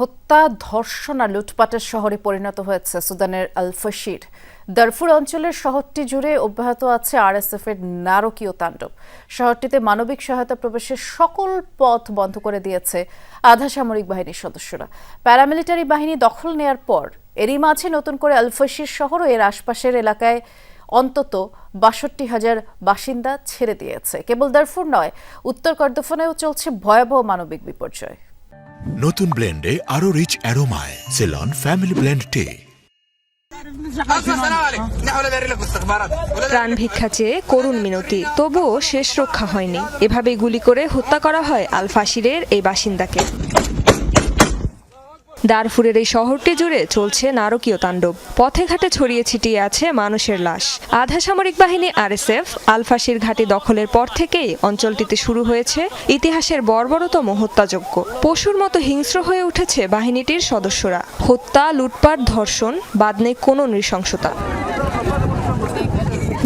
হত্যা, ধর্ষণ আর লুটপাটের শহরে পরিণত হয়েছে সুদানের আল ফশির দারফুর অঞ্চলের শহরটি জুড়ে অব্যাহত আছে আর আরএসএফ এর নারকীয় তাণ্ডব। শহরটিতে মানবিক সহায়তা প্রবেশের সকল পথ বন্ধ করে দিয়েছে আধা সামরিক বাহিনীর সদস্যরা। প্যারামিলিটারি বাহিনী দখল নেয়ার পর এরই মাঝে নতুন করে আল ফশির শহর ও এর আশপাশের এলাকায় অন্তত বাষট্টি হাজার বাসিন্দা ছেড়ে দিয়েছে। কেবল দারফুর নয়, উত্তর কর্দফানেও চলছে ভয়াবহ মানবিক বিপর্যয়। নতুন ব্লেন্ডে আরও রিচ অ্যারোমায় সেলন ফ্যামিলি ব্লেন্ড টে প্রাণ ভিক্ষা চেয়ে করুণ মিনতি, তবুও শেষ রক্ষা হয়নি। এভাবে গুলি করে হত্যা করা হয় আলফাসিরের এই বাসিন্দাকে। দারফুরের এই শহরটি জুড়ে চলছে নারকীয় তাণ্ডব। পথে ঘাটে ছড়িয়ে ছিটিয়ে আছে মানুষের লাশ। আধা সামরিক বাহিনী আরএসএফ আলফাশির ঘাটি দখলের পর থেকেই অঞ্চলটিতে শুরু হয়েছে ইতিহাসের বর্বরতম হত্যাযজ্ঞ। পশুর মতো হিংস্র হয়ে উঠেছে বাহিনীটির সদস্যরা। হত্যা, লুটপাট, ধর্ষণ বাদ নেই কোনো নৃশংসতা।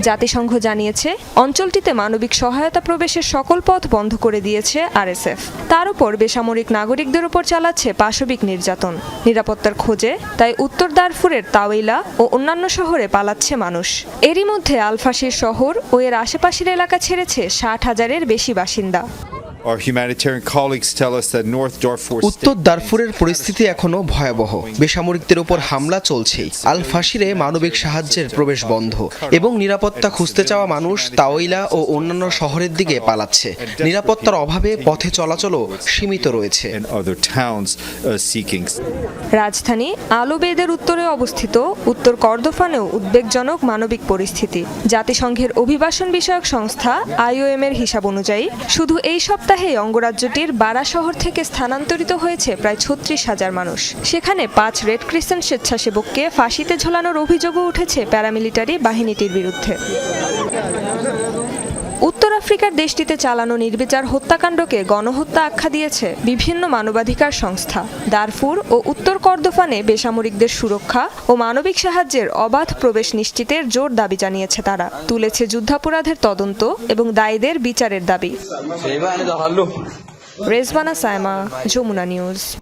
জাতিসংঘ জানিয়েছে, অঞ্চলটিতে মানবিক সহায়তা প্রবেশের সকল পথ বন্ধ করে দিয়েছে আরএসএফ। তার উপর বেসামরিক নাগরিকদের উপর চালাচ্ছে পাশবিক নির্যাতন। নিরাপত্তার খোঁজে তাই উত্তর দারফুরের তাওইলা ও অন্যান্য শহরে পালাচ্ছে মানুষ। এরই মধ্যে আলফাসির শহর ও এর আশেপাশের এলাকা ছেড়েছে ষাট হাজারের বেশি বাসিন্দা। Our humanitarian colleagues tell us that North Darfur উত্তর দারফুরের পরিস্থিতি এখনও ভয়াবহ। বেসামরিকদের উপর হামলা চলছেই আল ফাশিরে মানবিক সাহায্যের প্রবেশ বন্ধ এবং নিরাপত্তা খুঁজতে চাওয়া মানুষ তাওইলা ও অন্যান্য শহরের দিকে পালাচ্ছে। নিরাপত্তার অভাবে পথে চলাচলও সীমিত রয়েছে। And other towns uh, রাজধানী আলোবেদের উত্তরে অবস্থিত উত্তর কর্দফানেও উদ্বেগজনক মানবিক পরিস্থিতি। জাতিসংঘের অভিবাসন বিষয়ক সংস্থা আইওএম এর হিসাব অনুযায়ী শুধু এই সপ্তাহে অঙ্গরাজ্যটির বারা শহর থেকে স্থানান্তরিত হয়েছে প্রায় ছত্রিশ হাজার মানুষ। সেখানে পাঁচ রেড ক্রিসেন্ট স্বেচ্ছাসেবককে ফাঁসিতে ঝোলানোর অভিযোগও উঠেছে প্যারামিলিটারি বাহিনীটির বিরুদ্ধে। উত্তর আফ্রিকার দেশটিতে চালানো নির্বিচার হত্যাকাণ্ডকে গণহত্যা আখ্যা দিয়েছে বিভিন্ন মানবাধিকার সংস্থা। দারফুর ও উত্তর কর্দফানে বেসামরিকদের সুরক্ষা ও মানবিক সাহায্যের অবাধ প্রবেশ নিশ্চিতের জোর দাবি জানিয়েছে তারা। তুলেছে যুদ্ধাপরাধের তদন্ত এবং দায়ীদের বিচারের দাবি। রেজবানা সায়মা যমুনা নিউজ।